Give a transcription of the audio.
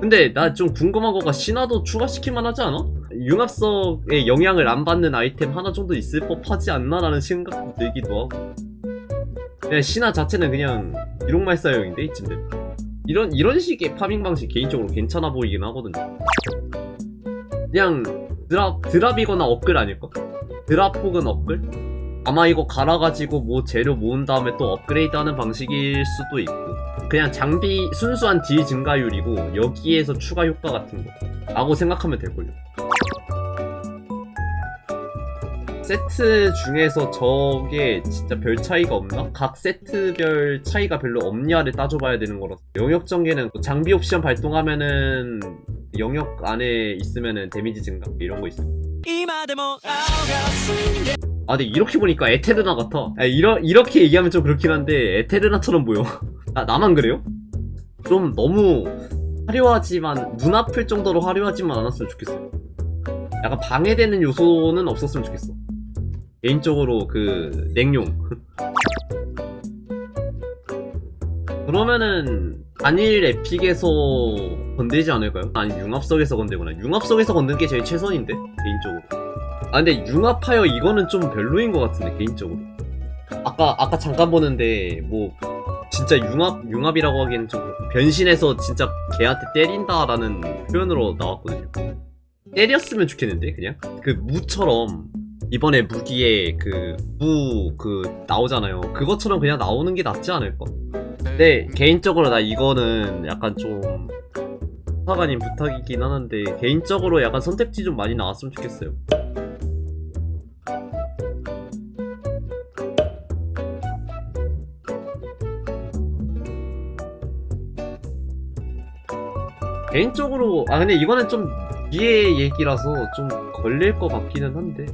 근데 나 좀 궁금한 거가 신화도 추가시킬만 하지 않아? 융합성에 영향을 안 받는 아이템 하나 정도 있을 법하지 않나라는 생각도 들기도 하고 그냥 신화 자체는 그냥 기록말사용인데 이쯤 되면 이런 이런 식의 파밍 방식 개인적으로 괜찮아 보이긴 하거든요 그냥 드랍 드랍이거나 업글 아닐까? 드랍 혹은 업글? 아마 이거 갈아가지고 뭐 재료 모은 다음에 또 업그레이드하는 방식일 수도 있고 그냥 장비 순수한 딜 증가율이고 여기에서 추가 효과 같은 거 라고 생각하면 될걸요 세트 중에서 저게 진짜 별 차이가 없나? 각 세트별 차이가 별로 없냐를 따져봐야 되는 거라서 영역 전개는 뭐 장비 옵션 발동하면은 영역 안에 있으면은 데미지 증가 이런 거 있어요. 아 근데 이렇게 보니까 에테르나 같아. 아, 이러, 이렇게 얘기하면 좀 그렇긴 한데 에테르나처럼 보여. 아, 나만 그래요? 좀 너무 화려하지만 눈 아플 정도로 화려하지만 않았으면 좋겠어 약간 방해되는 요소는 없었으면 좋겠어. 개인적으로 그 냉용. 그러면은 단일 에픽에서 건들지 않을까요? 아니 융합석에서 건들구나. 융합석에서 건든 게 제일 최선인데 개인적으로 아 근데 융합하여 이거는 좀 별로인 것 같은데 개인적으로. 아까 아까 잠깐 보는데 뭐 진짜 융합 융합이라고 하기엔 좀 변신해서 진짜 걔한테 때린다라는 표현으로 나왔거든요. 때렸으면 좋겠는데 그냥? 그 무처럼 이번에 무기에 그 무그 나오잖아요. 그것처럼 그냥 나오는 게 낫지 않을까 근데 개인적으로 나 이거는 약간 좀 아닌 부탁이긴 하는데 개인적으로 약간 선택지 좀 많이 나왔으면 좋겠어요 개인적으로 아 근데 이거는 좀 뒤에 얘기라서 좀 걸릴 것 같기는 한데